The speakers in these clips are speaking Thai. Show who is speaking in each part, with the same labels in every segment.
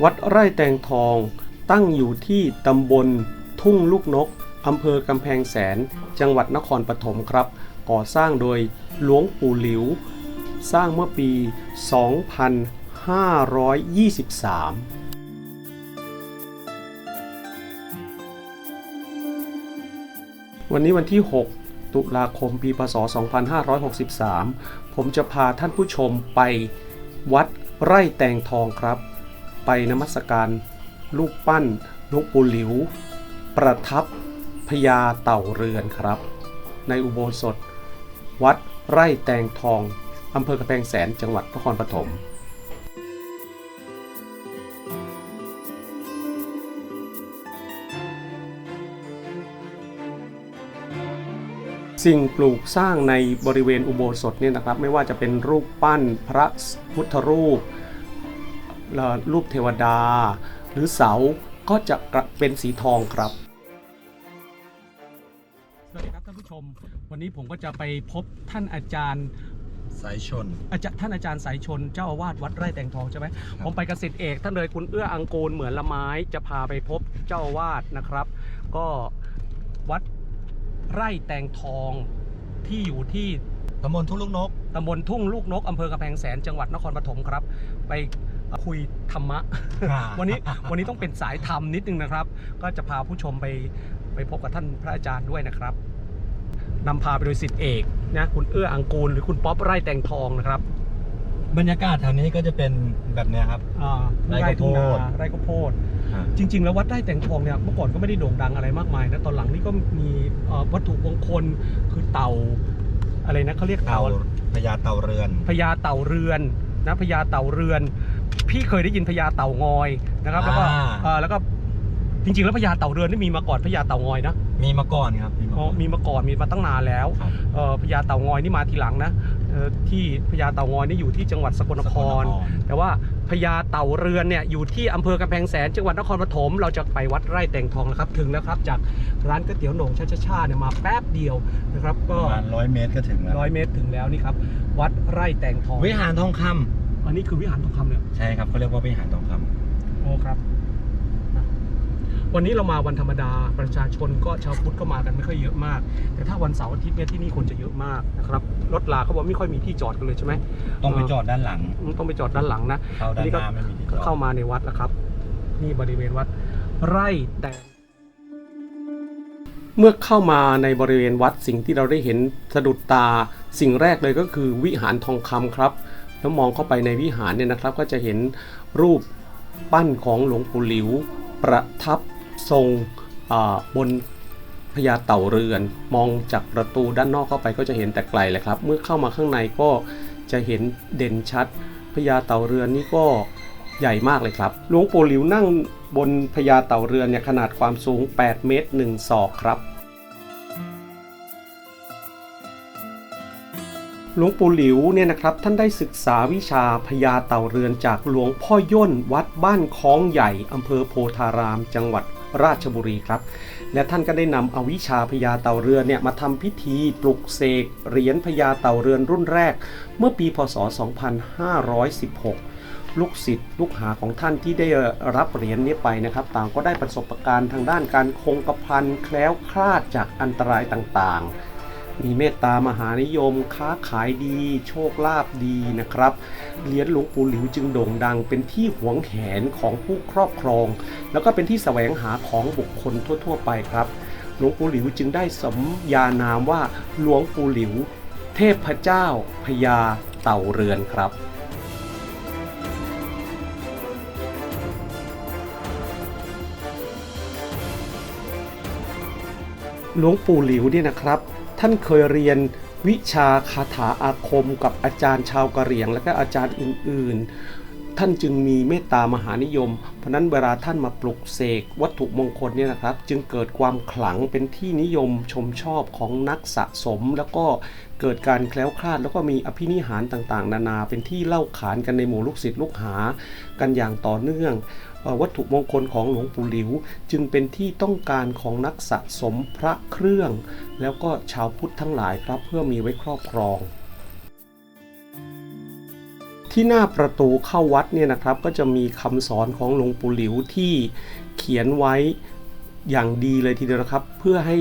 Speaker 1: วัดไร่แตงทอง ตั้งอยู่ที่ตำบลทุ่งลูกนกอำเภอกำแพงแสน จังหวัดนครปฐมครับ ก่อสร้างโดยหลวงปู่หลิว สร้างเมื่อปี 2523วันนี้วันที่ 6 ตุลาคม ปี พศ 2563 ผมจะพาท่านผู้ชมไปวัดไร่แตงทองครับ ไปนมัสการรูปปั้นหลวงปู่หลิว ประทับพญาเต่าเรือนครับ ในอุโบสถ วัดไร่แตงทอง อำเภอกระแพงแสนจังหวัดนครปฐมสิ่งปลูกสร้างในบริเวณอุโบสถเนี่ยนะครับ ไม่ว่าจะเป็นรูปปั้นพระพุทธรูป รูปเทวดา หรือเสาก็จะกระเป็นสีทองครับ สวัสดีครับท่านผู้ชม วันนี้ผมก็จะไปพบท่านอาจารย์
Speaker 2: สายชน
Speaker 1: อาจารย์ท่านอาจารย์สายชนเจ้าอาวาสวัดไร่แตงทองใช่ไหมผมไปกสิทธิเอกท่านเลยคุณเอื้ออังกูลเหมือนละไม้จะพาไปพบเจ้าอาวาสนะครับ ก็วัดไร่แตงทองที่อยู่ที่
Speaker 2: ตำบลทุ่งลูกนก
Speaker 1: ตำบลทุ่งลูกนก อำเภอกำแพงแสน จังหวัดนครปฐมครับ ไป คุยธรรมะ วันนี้วันนี้ต้องเป็นสายธรรมนิดนึงนะครับ ก็จะพาผู้ชมไปไปพบกับท่านพระอาจารย์ด้วยนะครับนำพาไปโดยสิทธิเอกนะคุณเอื้ออังกูลหรือคุณป๊อปไร่แตงทองนะครับ
Speaker 2: บรรยากาศแถวนี้ก็จะเป็นแบบเนี้ยครับ
Speaker 1: อ่า
Speaker 2: ไร่ข้าวโพด
Speaker 1: ทุ่งนาไร่ข้าวโพด จริง ๆ แล้ววัดไร่แตงทองเนี่ยเมื่อก่อนก็ไม่ได้โด่งดังอะไรมากมายนะตอนหลังนี่ก็มีเอ่อวัตถุมงคลคือเต่าอะไรนะเขาเรียก
Speaker 2: เต่า
Speaker 1: เต่า
Speaker 2: พญาเต่าเรือน
Speaker 1: พญาเต่าเรือนนะพญาเต่าเรือน พี่เคยได้ยินพญาเต่างอยนะครับแล้วก็
Speaker 2: อ่า
Speaker 1: เอ่อแล้วก็จริงๆแล้วพญาเต่าเรือนนี่มีมาก่อนพญาเต่างอยนะ
Speaker 2: มีมาก่อนครับ มีมา
Speaker 1: อ๋อ
Speaker 2: ก่อน
Speaker 1: มีมาก่อนมีมาตั้งนานแล้ว
Speaker 2: ครับ
Speaker 1: เอ่อพญาเต่างอยนี่มาทีหลังนะเอ่อที่พญาเต่างอยนี่อยู่ที่จังหวัดสกลนครแต่ว่าพญาเต่าเรือนเนี่ยอยู่ที่อำเภอกำแพงแสนจังหวัดนครปฐมเราจะไปวัดไร่แตงทองแล้วครับถึงแล้วครับ จากร้านก๋วยเตี๋ยวโหน่งชาชาชาเนี่ยมาแป๊บเดียวนะครับ
Speaker 2: ป
Speaker 1: ก็
Speaker 2: ระมาณร้อยเมตรก็ถึงแล้ว
Speaker 1: ร้อยเมตรถึงแล้วนี่ครับวัดไร่แตงทอง
Speaker 2: วิหารทองคำ
Speaker 1: อันนี้คือวิหารทองคำเนี่ย
Speaker 2: ใช่ครับเขาเรียกว่าวิหารทองคำ
Speaker 1: โอ้ครับนะวันนี้เรามาวันธรรมดาประชาชนก็ชาวพุทธก็มากันไม่ค่อยเยอะมาก แต่ถ้าวันเสาร์อาทิตย์เนี่ยที่นี่คนจะเยอะมากนะครับรถลาเขาบอกไม่ค่อยมีที่จอดกันเลยใช่ไหม
Speaker 2: ต้องไปจอดด้านหลัง
Speaker 1: อืมต้องไปจอดด้านหลังนะ
Speaker 2: เข้าด้านหน้าไม่มีที่จ
Speaker 1: ก็
Speaker 2: อด
Speaker 1: เข้ามาในวัดแล้วครับ นี่บริเวณวัดไร่แตงเมื่อเข้ามาในบริเวณวัดสิ่งที่เราได้เห็นสะดุดตาสิ่งแรกเลยก็คือวิหารทองคำครับ แล้วมองเข้าไปในวิหารเนี่ยนะครับ ก็จะเห็นรูปปั้นของหลวงปู่หลิว ประทับทรงบนพญาเต่าเรือน มองจากประตูด้านนอกเข้าไปก็จะเห็นแต่ไกลเลยครับ เมื่อเข้ามาข้างในก็จะเห็นเด่นชัดพญาเต่าเรือนนี่ก็ใหญ่มากเลยครับหลวงปู่หลิวนั่งบนพญาเต่าเรือนเนี่ยขนาดความสูง 8 เมตร1ศอกครับ หลวงปู่หลิวเนี่ยนะครับท่านได้ศึกษาวิชาพญาเต่าเรือนจากหลวงพ่อย่นวัดบ้านคลองใหญ่อำเภอโพธาราม จังหวัดราชบุรีครับ และท่านก็ได้นำเอาวิชาพญาเต่าเรือนเนี่ยมาทำพิธีปลุกเสกเหรียญพญาเต่าเรือนรุ่นแรก เมื่อปีพศ 2516ลูกศิษย์ลูกหาของท่านที่ได้รับเหรียญนี้ไปนะครับ ต่างก็ได้ประสบการณ์ทางด้านการคงกระพันแคล้วคลาดจากอันตรายต่างๆ มีเมตตามหานิยม ค้าขายดี โชคลาภดีนะครับ เหรียญหลวงปู่หลิวจึงโด่งดัง เป็นที่หวงแหนของผู้ครอบครอง แล้วก็เป็นที่แสวงหาของบุคคลทั่ว ๆ ไปครับ หลวงปู่หลิวจึงได้สมญานามว่าหลวงปู่หลิว เทพเจ้าพญาเต่าเรือนครับหลวงปู่หลิวเนี่ยนะครับ ท่านเคยเรียนวิชาคาถาอาคมกับอาจารย์ชาวกะเหรี่ยง และก็อาจารย์อื่น ๆ ท่านจึงมีเมตตามหานิยม เพราะนั้นเวลาท่านมาปลุกเสกวัตถุมงคลเนี่ยนะครับ จึงเกิดความขลังเป็นที่นิยมชมชอบของนักสะสม แล้วก็เกิดการแคล้วคลาด แล้วก็มีอภินิหารต่างๆ นานา เป็นที่เล่าขานกันในหมู่ลูกศิษย์ลูกหากันอย่างต่อเนื่อง วัตถุมงคลของหลวงปู่หลิว จึงเป็นที่ต้องการของนักสะสมพระเครื่อง แล้วก็ชาวพุทธทั้งหลายครับเพื่อมีไว้ครอบครอง
Speaker 3: ที่หน้าประตูเข้าวัดเนี่ยนะครับก็จะมีคำสอนของหลวงปู่หลิวที่เขียนไว้อย่างดีเลยทีเดียวนะครับ เพื่อให้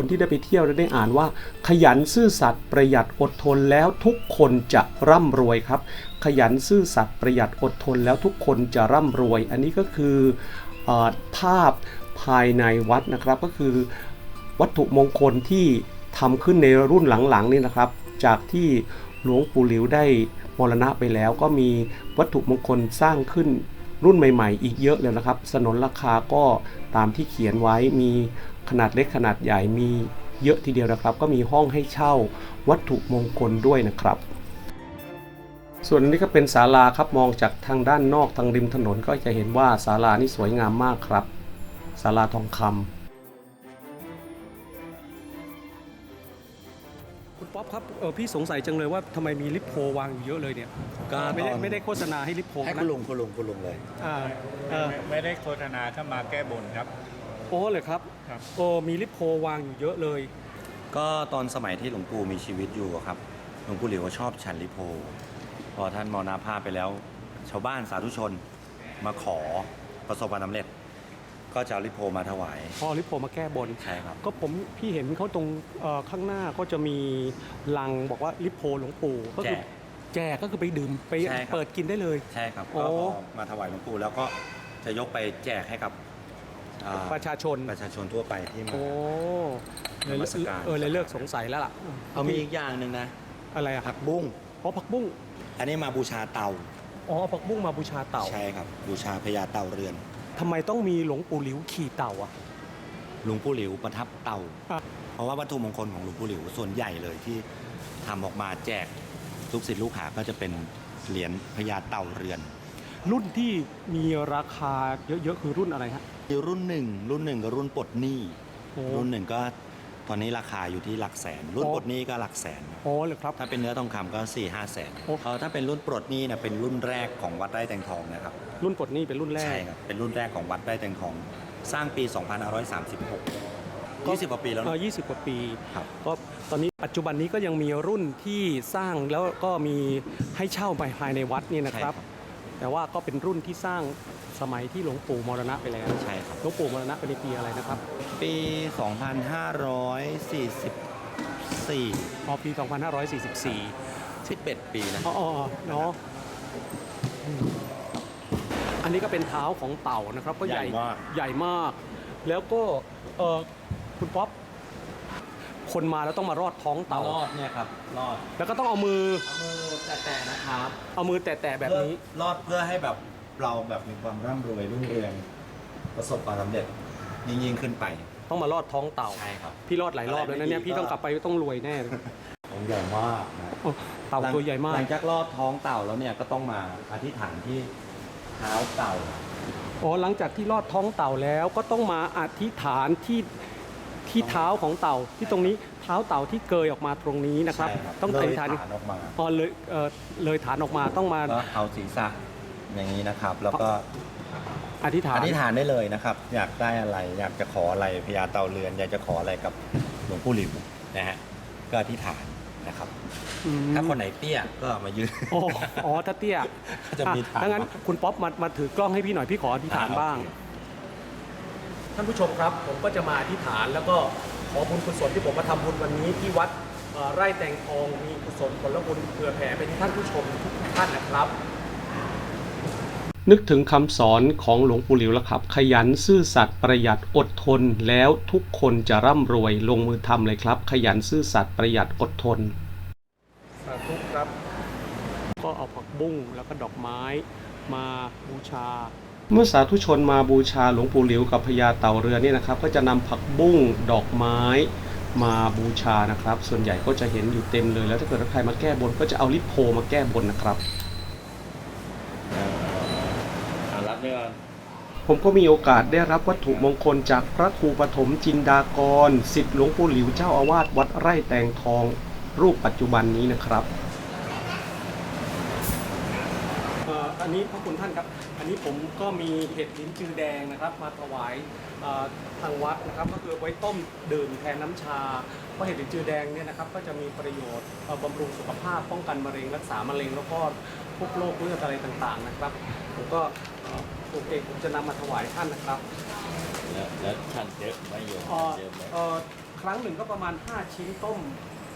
Speaker 3: คนที่ได้ไปเที่ยวได้อ่านว่า ขยันซื่อสัตย์ประหยัดอดทนแล้วทุกคนจะร่ำรวยครับ ขยันซื่อสัตย์ประหยัดอดทนแล้วทุกคนจะร่ำรวย อันนี้ก็คืออภาพภายในวัดนะครับก็คือวัตถุมงคลที่ทำขึ้นในรุ่นหลังๆนี่นะครับ จากที่หลวงปู่หลิวได้มรณะไปแล้วก็มีวัตถุมงคลสร้างขึ้นรุ่นใหม่ ๆ อีกเยอะเลยนะครับ สนนราคาก็ตามที่เขียนไว้มี ขนาดเล็กขนาดใหญ่มีเยอะทีเดียวนะครับ ก็มีห้องให้เช่าวัตถุมงคลด้วยนะครับ ส่วนอันนี้ก็เป็นศาลาครับมองจากทางด้านนอกทางริมถนนก็จะเห็นว่าศาลานี่สวยงามมากครับศาลาทองคำคุณป๊อปครับเออพี่สงสัยจังเลยว่าทำไมมีลิปโพวางอยู่เยอะเลยเนี่ย
Speaker 4: ก็
Speaker 3: ไม่ได้
Speaker 4: ตอน
Speaker 3: ไม่ได้โฆษณาให้ลิปโพ
Speaker 2: ให้
Speaker 3: นะ
Speaker 2: คุณลุงคุณลุงคุณลุงเลย
Speaker 3: อ่าเออ
Speaker 5: ไม่ไม่ได้โฆษณาถ้ามาแก้บนครับ
Speaker 3: โอ้เลยครับ
Speaker 5: ครับ
Speaker 3: โอ้มีลิปโพวางอยู่เยอะเลย
Speaker 2: ก็ตอนสมัยที่หลวงปู่มีชีวิตอยู่อะครับ หลวงปู่หลิวก็ชอบฉันลิโพ พอท่านมรณภาพไปแล้ว ชาวบ้านสาธุชนมาขอประสบความสำเร็จ ก็จะเอาลิโพมาถวาย
Speaker 3: พอลิปโพมาแก้บน
Speaker 2: ใช่ครับ
Speaker 3: ก็ผมพี่เห็นเขาตรงเอ่อข้างหน้าก็จะมีลังบอกว่าลิปโพหลวงปู่ก็คือ
Speaker 2: แจก
Speaker 3: แจกก็คือไปดื่มไป
Speaker 2: ใช่ครับ
Speaker 3: เปิดกินได้เลย
Speaker 2: ใช่ครับ
Speaker 3: โอ้
Speaker 2: ก็พอมาถวายหลวงปู่แล้วก็จะยกไปแจกให้กับ อ่า
Speaker 3: ประชาชน
Speaker 2: ประชาชนทั่วไปที่มา
Speaker 3: โอ้เลย
Speaker 2: นมัสการ
Speaker 3: เออเลยเลิกสงสัยแล้วล่ะ
Speaker 2: เอามีอีกอย่างหนึ่งนะ
Speaker 3: อะไรอะ
Speaker 2: ผักบุ้ง
Speaker 3: อ๋อผักบุ้ง
Speaker 2: อันนี้มาบูชาเตา
Speaker 3: อ๋อผักบุ้งมาบูชาเต่า
Speaker 2: ใช่ครับ บูชาพญาเต่าเรือน
Speaker 3: ทำไมต้องมีหลวงปู่หลิวขี่เต่าอะ
Speaker 2: หลวงปู่หลิวประทับเต่า
Speaker 3: อะ
Speaker 2: เพราะว่าวัตถุมงคลของหลวงปู่หลิวส่วนใหญ่เลยที่ทำออกมาแจกลูกศิษย์ลูกหาก็จะเป็นเหรียญพญาเต่าเรือน
Speaker 3: รุ่นที่มีราคาเยอะๆคือรุ่นอะไรฮะ
Speaker 2: มีรุ่นหนึ่งรุ่นหนึ่งก็รุ่นปลดหนี้
Speaker 3: โอ้
Speaker 2: รุ่นหนึ่งก็ตอนนี้ราคาอยู่ที่หลักแสน รุ่น
Speaker 3: โอ้
Speaker 2: ปลดหนี้ก็หลักแสน
Speaker 3: อ๋อเลยครับ
Speaker 2: ถ้าเป็นเนื้อทองคำก็4ี่ห้าแสน
Speaker 3: โอ้
Speaker 2: เออถ้าเป็นรุ่นปลดหนี้เนี่ยเป็นรุ่นแรกของวัดไร่แตงทองนะครับ
Speaker 3: รุ่นปลดหนี้เป็นรุ่นแรก
Speaker 2: ใช่ครับเป็นรุ่นแรกของวัดไร่แตงทอง สร้างปี 2536 20กว่าปีแล้ว
Speaker 3: เอ
Speaker 2: นะ
Speaker 3: อ20 กว่าปี
Speaker 2: ครับ
Speaker 3: ก็ตอนนี้ปัจจุบันนี้ก็ยังมีรุ่นที่สร้างแล้วก็มีให้เช่าไปภายในวัดนี่นะครับ แต่ว่าก็เป็นรุ่นที่สร้างสมัยที่หลวงปู่มรณะไปแล้ว
Speaker 2: ใช่ครับ
Speaker 3: หลวงปู่มรณะไปในปีอะไรนะครับ
Speaker 2: ปี 2544
Speaker 3: พอปี 2544
Speaker 2: 11 ปีนะ
Speaker 3: อ๋ออ๋อเนาะอืมอันนี้ก็เป็นเท้าของเต่านะครับ ก็ใหญ่
Speaker 2: ใหญ่มาก
Speaker 3: ใหญ่มาก แล้วก็เออคุณป๊อป คนมาแล้วต้องมารอดท้องเต่า
Speaker 2: รอดเนี่ยครับ รอด
Speaker 3: แล้วก็ต้องเอามือ
Speaker 2: เอามือแตะๆนะครับ
Speaker 3: เอามือแตะๆแบบนี้
Speaker 2: เพื่อรอดเพื่อให้แบบเราแบบมีความร่ำรวยรุ่งเรืองประสบความสำเร็จยิ่งยิ่งๆขึ้นไป
Speaker 3: ต้องมารอดท้องเต่า
Speaker 2: ใช่ครับ
Speaker 3: พี่รอดหลายรอบแล้วนะเนี่ย
Speaker 2: อะไรไม่ดี
Speaker 3: พี่ต้อง
Speaker 2: ก็
Speaker 3: กลับไปต้องรวยแน่เลย
Speaker 2: ของใหญ่มากนะ
Speaker 3: โอ้เต่าตัวใหญ่มาก
Speaker 2: หลังจากรอดท้องเต่าแล้วเนี่ยก็ต้องมาอธิษฐานที่เท้าเต่า
Speaker 3: อ๋อหลังจากที่รอดท้องเต่าแล้วก็ต้องมาอธิษฐานที่ ที่เท้าของเต่าที่ตรงนี้เท้าเต่าที่เกยออกมาตรงนี้นะครับ
Speaker 2: ใช่ครับ
Speaker 3: ต้อง
Speaker 2: เล
Speaker 3: อ
Speaker 2: ย
Speaker 3: ธิษฐาน
Speaker 2: ฐานออกมา
Speaker 3: อ๋อเลยเอ่อเลยฐานออกมาต้องมา
Speaker 2: แล้วเอาศีรษะอย่างนี้นะครับ แล้วก็
Speaker 3: อธิษฐาน
Speaker 2: อธิษฐานได้เลยนะครับ อยากได้อะไรอยากจะขออะไรพญาเต่าเรือน อยากจะขออะไรกับหลวงปู่หลิวนะฮะก็อธิษฐานนะครับ
Speaker 3: อืม
Speaker 2: ถ้าคนไหนเตี้ยก็มายืน
Speaker 3: อ๋ออ๋อถ้าเตี้ย
Speaker 2: ก็จะมีฐาน
Speaker 3: ถ้างั้นคุณป๊อปมามาถือกล้องให้พี่หน่อยพี่ขออธิษฐานบ้าง ท่านผู้ชมครับ ผมก็จะมาอธิษฐาน แล้วก็ขอบุญกุศลที่ผมมาทำบุญวันนี้ที่วัดเอ่อไร่แตงทองมีกุศลผลบุญเผื่อแผ่ไปที่ท่านผู้ชมทุกท่านนะครับ นึกถึงคำสอนของหลวงปู่หลิวแล้วครับ ขยันซื่อสัตย์ประหยัดอดทนแล้วทุกคนจะร่ำรวยลงมือทำเลยครับ ขยันซื่อสัตย์ประหยัดอดทนสาธุครับ ก็เอาผักบุ้งแล้วก็ดอกไม้มาบูชา เมื่อสาธุชนมาบูชาหลวงปู่หลิวกับพญาเต่าเรือนนี่นะครับ ก็จะนำผักบุ้งดอกไม้มาบูชานะครับ ส่วนใหญ่ก็จะเห็นอยู่เต็มเลย แล้วถ้าเกิดว่าใครมาแก้บนก็จะเอาลิปโพมาแก้บนนะครับ
Speaker 2: รับด้วยกัน
Speaker 3: ผมก็มีโอกาสได้รับวัตถุมงคลจากพระครูปฐมจินดากรสิทธิหลวงปู่หลิวเจ้าอาวาสวัดไร่แตงทอง รูปปัจจุบันนี้นะครับ อันนี้พระคุณท่านครับ อันนี้ผมก็มีเห็ดลิ้นจือแดงนะครับ มาถวายเอ่อทางวัดนะครับ ก็คือไว้ต้มดื่มแทนน้ำชา เพราะเห็ดลิ้นจือแดงเนี่ยนะครับ ก็จะมีประโยชน์เอ่อบำรุงสุขภาพ ป้องกันมะเร็งรักษามะเร็งแล้วก็พวกโรคเลือดอะไรต่างๆนะครับ ผมก็เอ่อโอเคผมจะนำมาถวายท่านนะครับ
Speaker 6: แล้วแล้วท่านเยอะไหม่โยม
Speaker 3: เอ่อ
Speaker 6: เยอะไหม
Speaker 3: เอ่อครั้งหนึ่งก็ประมาณ 5 ชิ้นต้ม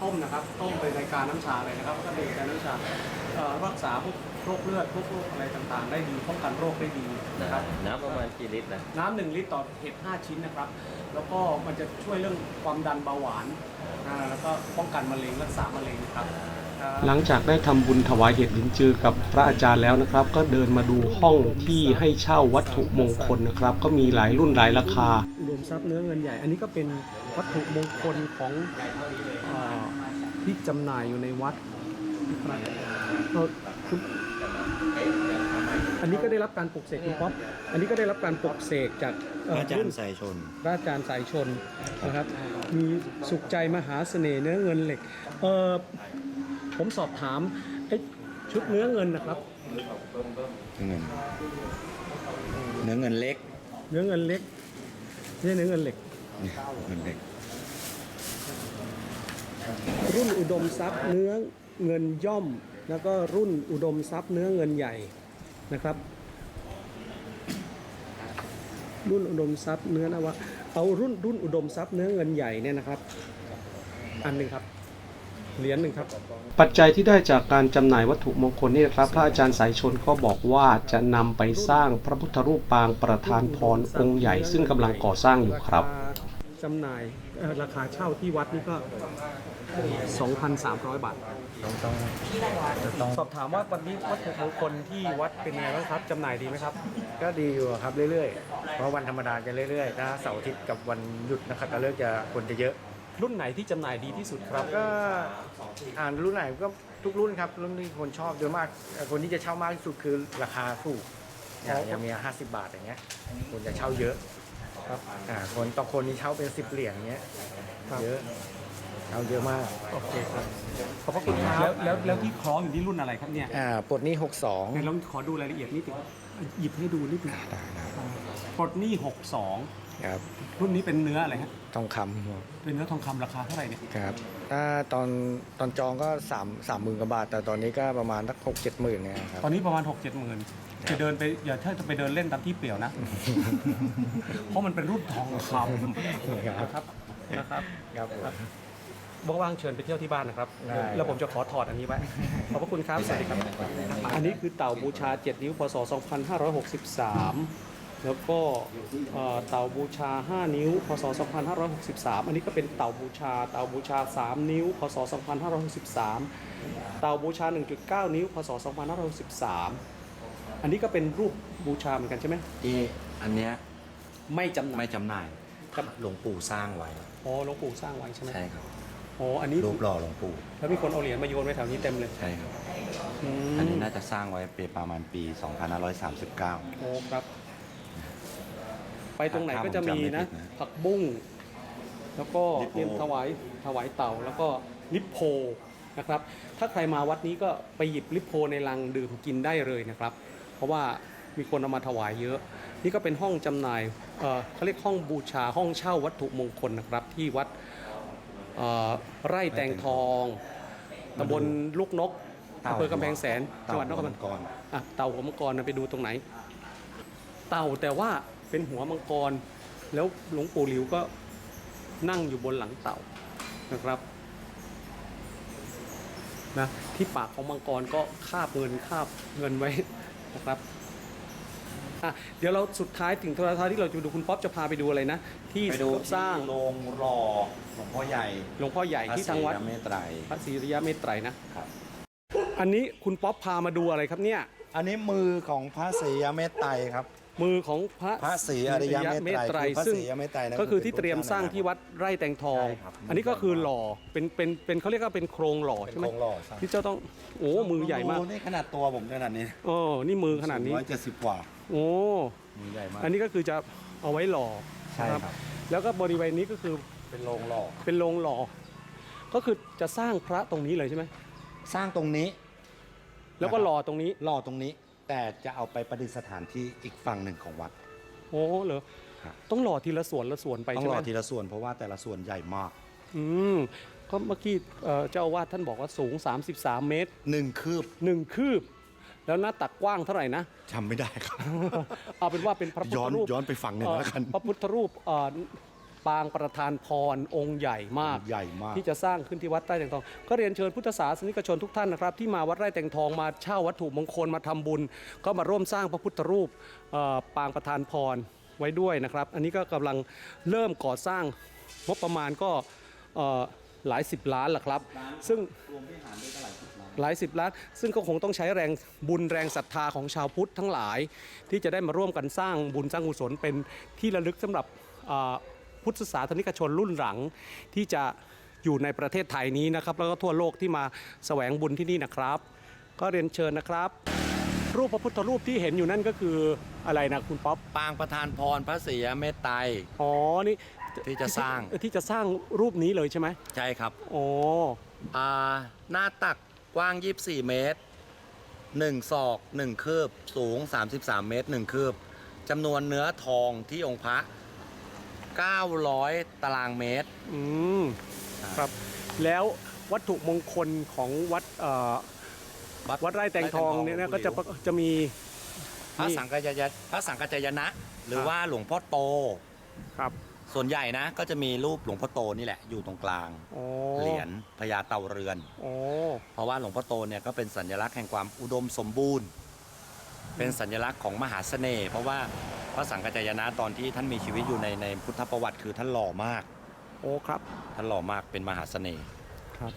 Speaker 3: ต้มนะครับ ต้มไปในการน้ำชาเลยนะครับแล้วก็ดื่มในน้ำชาเอ่อรักษาพวก โรคเลือดพวกโรคอะไรต่างๆ ได้ดีป้องกันโรคได้ดีนะครับ
Speaker 6: น้ำประมาณกี่ลิตรนะ
Speaker 3: น้ำหนึ่งลิตรต่อเห็ด5ชิ้นนะครับ แล้วก็มันจะช่วยเรื่องความดันเบาหวานอ่าแล้วก็ป้องกันมะเร็งรักษามะเร็งครับ หลังจากได้ทำบุญถวายเห็ดลินจือกับพระอาจารย์แล้วนะครับ ก็เดินมาดูห้องที่ให้เช่าวัตถุมงคลนะครับ ก็มีหลายรุ่นหลายราคา รวมทรัพย์เนื้อเงินใหญ่ อันนี้ก็เป็นวัตถุมงคลของเอ่อที่จำหน่ายอยู่ในวัดนะครับเอ่อคุณ อันนี้ก็ได้รับการปลุกเสกคุณป๊อปอันนี้ก็ได้รับการปลุกเสกจากเอา
Speaker 2: จาร
Speaker 3: รุ่น
Speaker 2: ย์สายชน
Speaker 3: พระอาจารย์สายชนนะครับ มีสุขใจมหาเสน่ห์เนื้อเงินเหล็กเออผมสอบถามไอ้ชุดเนื้อเงินนะครับ
Speaker 2: เงิน เนื้อเงินเล็ก
Speaker 3: เนื้อเงินเล็กไม่ใช่เนื้อเงินเหล็ก
Speaker 2: เงินเล็ก
Speaker 3: รุ่นอุดมทรัพย์เนื้อเงินย่อม แล้วก็รุ่นอุดมทรัพย์เนื้อเงินใหญ่นะครับ รุ่นอุดมทรัพย์เนื้อนวะเอารุ่นรุ่นอุดมทรัพย์เนื้อเงินใหญ่เนี่ยนะครับ อันหนึ่งครับเหรียญหนึ่งครับ ปัจจัยที่ได้จากการจำหน่ายวัตถุมงคลนี่นะครับ พระอาจารย์สายชนก็บอกว่าจะนำไปสร้างพระพุทธรูปปางประธานพรองค์ใหญ่ ซึ่งกำลังก่อสร้างอยู่ครับจำหน่ายเอ่อ ราคาเช่าที่วัดนี่ก็ 2,300 บาทสอบถามว่าวันนี้วัตถุมงคลที่วัดเป็นไงบ้างครับจำหน่ายดีไหมครับ
Speaker 7: ก็ดีอยู่ครับเรื่อยๆ เพราะวันธรรมดาจะเรื่อยๆถ้าเสาร์อาทิตย์กับวันหยุดนะครับจะเลิกจะคนจะเยอะ
Speaker 3: รุ่นไหนที่จำหน่ายดีที่สุดครับ
Speaker 7: ก็อ่านรุ่นไหนก็ทุกรุ่นครับรุ่นที่คนชอบโดยมากเอ่อคนที่จะเช่ามากที่สุดคือราคาถูกอย่างอย่างมี50บาทอย่างเงี้ยคนจะเช่าเยอะ ครับอ่าคนต่อคนนี่เช่าเป็น10เหรียญเงี้ย
Speaker 3: ครับ
Speaker 7: เยอะเช่าเยอะมาก
Speaker 3: โอเคครับขอบพระคุณครับแล้วแล้วแล้วที่คล้องอยู่ที่รุ่นอะไรครับเนี่ย
Speaker 7: อ่าปลดหนี้
Speaker 3: ไหน
Speaker 7: 62
Speaker 3: ลองขอดูรายละเอียดนิดหนึงหยิบให้ดูนิดหนึงปลดหนี้
Speaker 7: ครับ
Speaker 3: 62รุ่นนี้เป็นเนื้ออะไรฮะ
Speaker 7: ทองคำ
Speaker 3: เป็นเนื้อทองคำราคาเท่าไหร่เนี่ย
Speaker 7: ครับถ้าตอนตอนจองก็3 3หมื่นกว่าบาท แต่ตอนนี้ก็ประมาณสัก6 7หมื่นเนี่ยครับ
Speaker 3: ตอนนี้ประมาณ6 7หมื่น จะเดินไปอย่าถ้าจะไปเดินเล่นตามที่เปลี่ยวนะ เพราะมันเป็นรุ่นทองคำนะครับนะครับ
Speaker 7: ครับผม
Speaker 3: ว่างๆเชิญไปเที่ยวที่บ้านนะครับ
Speaker 7: ได้
Speaker 3: แล้วผมจะขอถอดอันนี้ไว้ ขอบพระคุณครับ สวัสดีครับ อันนี้คือเต่าบูชา 7 นิ้ว พศ 2563 แล้วก็เอ่อเต่าบูชา 5 นิ้ว พศ 2563 อันนี้ก็เป็นเต่าบูชา เต่าบูชา 3 นิ้ว พศ 2563 เต่าบูชา 1.9 นิ้ว พศ 2563 อันนี้ก็เป็นรูปบูชาเหมือนกันใช่ไหม
Speaker 2: ที่อันเนี้ย
Speaker 3: ไม่จำหน่า
Speaker 2: ไม่
Speaker 3: ย
Speaker 2: จำหน่าย
Speaker 3: ครับ
Speaker 2: หลวงปู่สร้างไว้
Speaker 3: อ๋อหลวงปู่สร้างไว้ใช่ไหม
Speaker 2: ใช่ครับ
Speaker 3: อ๋ออันนี้
Speaker 2: รูปหล่อหลวงปู่
Speaker 3: แล้วมีคนเอาเหรียญมาโยนไว้แถวนี้เต็มเลย
Speaker 2: ใช่ครับ
Speaker 3: อืม
Speaker 2: อันนี้น่าจะสร้างไว้ปีประมาณปี 2539
Speaker 3: โอ้ครับ ไปตรงไหนก็จะมีนะ
Speaker 2: ถ้าผมจำไม่ผิดนะ
Speaker 3: ผักบุ้ง แล้วก็
Speaker 2: ลิปโพ
Speaker 3: เตรียมถวายถวายเต่าแล้วก็ลิปโพนะครับ ถ้าใครมาวัดนี้ก็ไปหยิบลิปโพในลังดื่มกินได้เลยนะครับเพ ราะว่ามีคนเอามาถวายเยอะ นี่ก็เป็นห้องจำหน่ายเอ่อเขาเรียกห้องบูชาห้องเช่าวัตถุมงคลนะครับ ที่วัดเอ่อไร่แตงทองตำบลลูกนกอำเภอกำแพงแสนจังหวัดนครปฐม
Speaker 2: กร
Speaker 3: อะเต่าหัวมังกรนะไปดูตรงไหน เต่าแต่ว่าเป็นหัวมังกร แล้วหลวงปู่หลิวก็นั่งอยู่บนหลังเต่านะครับนะที่ปากของมังกรก็คาบเงินคาบเงินไว้ นะครับอะเดี๋ยวเราสุดท้ายถึงโทรทัศน์ที่เราจะไปดูคุณป๊อปจะพาไปดูอะไรนะ ที่
Speaker 2: ไปดู
Speaker 3: สร้าง
Speaker 2: โรงรอหลวงพ่อใหญ่
Speaker 3: หลวงพ่อใหญ่ที่ทางวัด
Speaker 2: พระศรีรัตนเมตไตร
Speaker 3: พระศรีริยะเมตไตรนะอันนี้คุณป๊อปพามาดูอะไรครับเนี่ย
Speaker 2: อันนี้มือของพระศรีอเมตไตรครับ
Speaker 3: มือของพระ
Speaker 2: พระศรีอริยเมตไตรคือพระ
Speaker 3: ซึ่ง
Speaker 2: ศรีอเมตไตรนะ
Speaker 3: ก็คือที่เตรียมสร้างที่วัดไร่แตงทอง
Speaker 2: ใช่ครับ
Speaker 3: อันนี้ก็คือหล่อเป็นเป็นเป็นเขาเรียกว่าเป็นโครงหล่อ
Speaker 2: เป็น
Speaker 3: ใช่ไหม
Speaker 2: โครงหล่อใช่
Speaker 3: ที่เจ้าต้องโอ้มือใหญ่มาก
Speaker 2: ดูนี่ขนาดตัวผมขนาดนี้
Speaker 3: โอ้นี่มือขนาดนี้
Speaker 2: ร้อยเจ็ดสิบกว่า
Speaker 3: โอ้
Speaker 2: มือใหญ่มาก
Speaker 3: อันนี้ก็คือจะเอาไว้หล่อ
Speaker 2: ใช่ครับ
Speaker 3: แล้วก็บริเวณนี้ก็คือ
Speaker 2: เป็นโรงหล่อ
Speaker 3: เป็นโรงหล่อ ก็คือจะสร้างพระตรงนี้เลยใช่ไหม
Speaker 2: สร้างตรงนี้
Speaker 3: แล้วก็หล่อตรงนี้
Speaker 2: หล่อตรงนี้ แต่จะเอาไปประดิษฐานที่อีกฝั่งหนึ่งของวัด
Speaker 3: โอ้เหรอ
Speaker 2: ครับ
Speaker 3: ต้องหล่อทีละส่วนละส่วนไป
Speaker 2: ต้อง
Speaker 3: ใช่
Speaker 2: ห
Speaker 3: ไห
Speaker 2: ล่
Speaker 3: ม
Speaker 2: อทีละส่วนเพราะว่าแต่ละส่วนใหญ่มาก
Speaker 3: อืมก็เมื่อกี้เอ่อเจ้าอาวาสท่านบอกว่าสูง 33 เมตร
Speaker 2: หนึ่งคืบ
Speaker 3: หนึ่งคืบ แล้วหน้าตักกว้างเท่าไหร่นะ
Speaker 2: จำไม่ได้ครับ
Speaker 3: เอาเป็นว่าเป็นพระพุท
Speaker 2: ย้อ
Speaker 3: ธ
Speaker 2: น
Speaker 3: รูป
Speaker 2: ย้อนไปฝั่งหนึ่ง
Speaker 3: เอ่อ
Speaker 2: แล้วกัน
Speaker 3: พระพุทธรูปเอ่อ ปางประธานพรองค์ใหญ่มาก
Speaker 2: ใหญ่มาก
Speaker 3: ที่จะสร้างขึ้นที่วัดไร่แตงทอง ก็เรียนเชิญพุทธศาสนิกชนทุกท่านนะครับ ที่มาวัดไร่แตงทองมาเช่าวัตถุมงคลมาทำบุญ ก็มาร่วมสร้างพระพุทธรูปเอ่อปางประธานพรไว้ด้วยนะครับ อันนี้ก็กำลังเริ่มก่อสร้างงบประมาณก็เอ่อหลายสิบล้านแหละครับ ซึ่ง หลายสิบล้านซึ่งก็คงต้องใช้แรงบุญแรงศรัทธาของชาวพุทธทั้งหลาย ที่จะได้มาร่วมกันสร้างบุญสร้างกุศลเป็นที่ระลึกสำหรับอ่า พุทธศาสนิกชนรุ่นหลังที่จะอยู่ในประเทศไทยนี้นะครับ แล้วก็ทั่วโลกที่มาแสวงบุญที่นี่นะครับ ก็เรียนเชิญนะครับ รูปพระพุทธรูปที่เห็นอยู่นั่นก็คืออะไรนะคุณป๊อป
Speaker 2: ปางประธานพรพระศรีอเมตไตร
Speaker 3: อ๋อนี่
Speaker 2: ที่จะสร้าง
Speaker 3: ที่จะสร้างรูปนี้เลยใช่ไหม
Speaker 2: ใช่ครับ
Speaker 3: อ๋อ
Speaker 2: อ่าหน้าตักกว้าง 24 เมตร 1 ศอก 1 คืบ สูง 33 เมตร 1 คืบจำนวนเนื้อทองที่องค์พระ 900 ตารางเมตร
Speaker 3: อืมครับ แล้ววัตถุมงคลของวัดเอ่อ
Speaker 2: วัด
Speaker 3: วัดไร่แตงทองเนี่ยนะ
Speaker 2: ไร่
Speaker 3: ก็
Speaker 2: แต
Speaker 3: จะ
Speaker 2: งทอง
Speaker 3: จะมี
Speaker 2: พระสังกัจจยพระสังกัจจยนะ หรือว่าหลวงพ่อโต
Speaker 3: ครับ
Speaker 2: ส่วนใหญ่นะก็จะมีรูปหลวงพ่อโตนี่แหละอยู่ตรงกลาง
Speaker 3: โอ้
Speaker 2: เหรียญพญาเต่าเรือน
Speaker 3: โอ้
Speaker 2: เพราะว่าหลวงพ่อโตเนี่ยก็เป็นสัญลักษณ์แห่งความอุดมสมบูรณ์ เป็นสัญลักษณ์ของมหาเสน่ห์เพราะว่าพระสังกัจจายนะตอนที่ท่านมีชีวิตอยู่ในในพุทธประวัติคือท่านหล่อมาก
Speaker 3: โอ้ครับ
Speaker 2: ท่านหล่อมากเป็นมหาเสน่ห์
Speaker 3: ครับ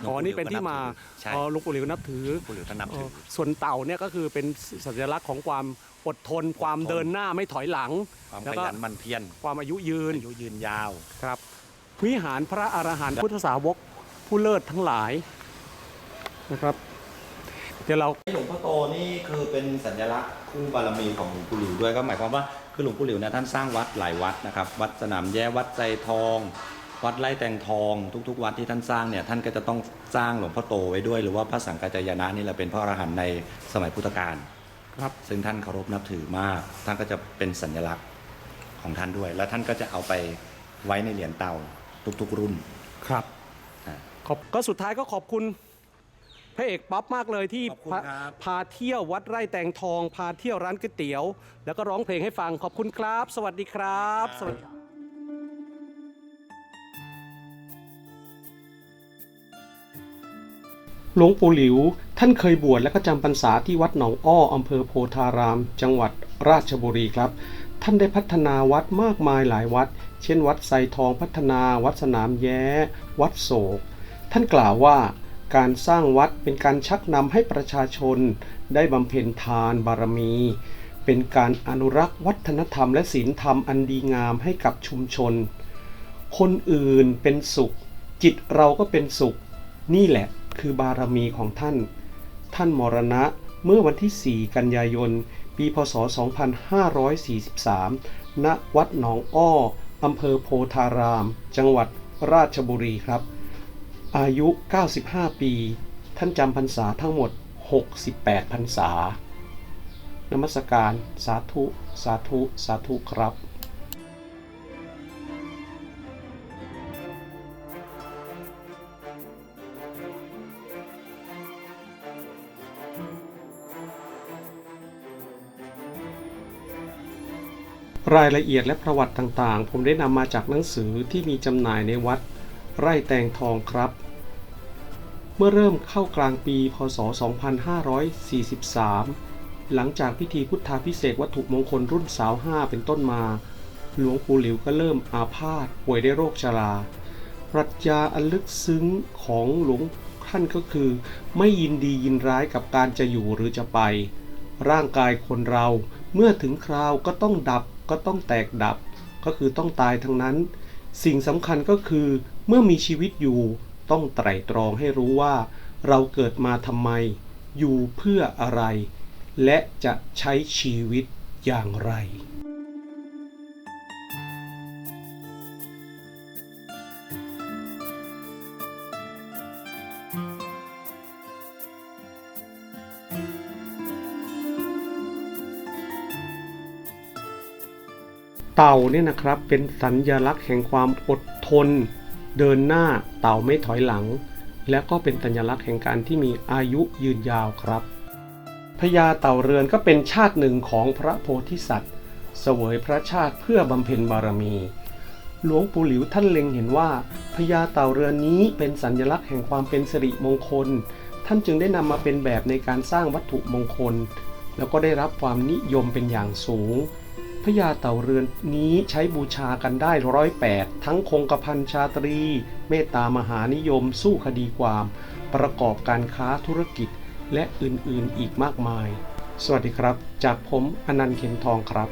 Speaker 2: หลวง
Speaker 3: อ๋อ
Speaker 2: ปู่
Speaker 3: นี่เป็น
Speaker 2: หลิว
Speaker 3: ที่
Speaker 2: ก็
Speaker 3: มา
Speaker 2: บถือใช่
Speaker 3: อ๋อหลวงปู่หลิวนับถือ
Speaker 2: หลวงปู่หลิวท่านนับ
Speaker 3: เอ
Speaker 2: ถื
Speaker 3: อ
Speaker 2: อ
Speaker 3: ส่วนเต่าเนี่ยก็คือเป็นสัญลักษณ์ของความอดทน ความเดินหน้าไม่ถอยหลัง
Speaker 2: ความ
Speaker 3: แล้ว
Speaker 2: ข
Speaker 3: ก็
Speaker 2: ยันหมันเพียร
Speaker 3: ความอายุยืน
Speaker 2: อายุยืนยาว
Speaker 3: ครับวิหารพระอรหันต์พุทธสาวกผู้เลิศทั้งหลายนะครับ เดี๋ยวเรา
Speaker 2: หลวงพ่อโตนี่คือเป็นสัญลักษณ์คู่บารมีของหลวงปู่หลิวด้วยก็หมายความว่าคือหลวงปู่หลิวเนี่ยท่านสร้างวัดหลายวัดนะครับวัดสนามแย่วัดใจทอง วัดไร่แตงทอง ทุก ๆ วัดที่ท่านสร้างเนี่ยท่านก็จะต้องสร้างหลวงพ่อโตไว้ด้วย หรือว่าพระสังกัจจายนะนี่แหละเป็นพระอรหันต์ในสมัยพุทธกาล
Speaker 3: ครับ
Speaker 2: ซึ่งท่านเคารพนับถือมาก ท่านก็จะเป็นสัญลักษณ์ของท่านด้วย แล้วท่านก็จะเอาไปไว้ในเหรียญเต่าทุกๆรุ่น
Speaker 3: ครับ
Speaker 2: อ่า
Speaker 3: ขอบก็สุดท้ายก็ขอบคุณ พระเอกป๊อปมากเลยที่
Speaker 2: ขอบคุณ
Speaker 3: พา
Speaker 2: ครับ
Speaker 3: พาเที่ยววัดไร่แตงทอง พาเที่ยวร้านก๋วยเตี๋ยว แล้วก็ร้องเพลงให้ฟังขอบคุณครับ สวัสดีครับสวัสดีหลวงปู่หลิว ท่านเคยบวชและก็จำพรรษาที่วัดหนองอ้ออำเภอโพธาราม จังหวัดราชบุรีครับ ท่านได้พัฒนาวัดมากมายหลายวัด เช่น วัดไซทองพัฒนา วัดสนามแย้ วัดโศก ท่านกล่าวว่า การสร้างวัดเป็นการชักนำให้ประชาชนได้บำเพ็ญทานบารมี เป็นการอนุรักษ์วัฒนธรรมและศีลธรรมอันดีงามให้กับชุมชน คนอื่นเป็นสุข จิตเราก็เป็นสุข นี่แหละคือบารมีของท่าน ท่านมรณะเมื่อวันที่ 4 กันยายน ปีพศ 2543 ณ วัดหนองอ้อ อำเภอโพธาราม จังหวัดราชบุรีครับ อายุ 95 ปี ท่านจำพรรษาทั้งหมด 68 พรรษานมัสการ สาธุ สาธุ สาธุครับรายละเอียดและประวัติต่างๆ ผมได้นำมาจากหนังสือที่มีจำหน่ายในวัด ไร่แตงทองครับ เมื่อเริ่มเข้ากลางปี พศ 2543 หลังจากพิธีพุทธาพิเศษวัตถุมงคลรุ่นสาวห้าเป็นต้นมา หลวงปู่หลิวก็เริ่มอาพาธป่วยได้โรคชรา ปรัชญาอันลึกซึ้งของหลวงท่านก็คือ ไม่ยินดียินร้ายกับการจะอยู่หรือจะไป ร่างกายคนเราเมื่อถึงคราวก็ต้องดับก็ต้องแตกดับ ก็คือต้องตายทั้งนั้น สิ่งสำคัญก็คือ เมื่อมีชีวิตอยู่ต้องไตร่ตรองให้รู้ว่า เราเกิดมาทำไม อยู่เพื่ออะไร และจะใช้ชีวิตอย่างไร เต่าเนี่ยนะครับเป็นสัญลักษณ์แห่งความอดทน เดินหน้าเต่าไม่ถอยหลัง และก็เป็นสัญลักษณ์แห่งการที่มีอายุยืนยาวครับ
Speaker 1: พญาเต่าเรือนก็เป็นชาติหนึ่งของพระโพธิสัตว์ เสวยพระชาติเพื่อบำเพ็ญบารมี หลวงปู่หลิวท่านเล็งเห็นว่าพญาเต่าเรือนนี้เป็นสัญลักษณ์แห่งความเป็นสิริมงคล ท่านจึงได้นำมาเป็นแบบในการสร้างวัตถุมงคล แล้วก็ได้รับความนิยมเป็นอย่างสูง พญาเต่าเรือนนี้ใช้บูชากันได้ร้อยแปดทั้งคงกระพันชาตรี เมตตามหานิยมสู้คดีความ ประกอบการค้าธุรกิจและอื่นๆอีกมากมาย สวัสดีครับ จากผมอนันต์เข็มทองครับ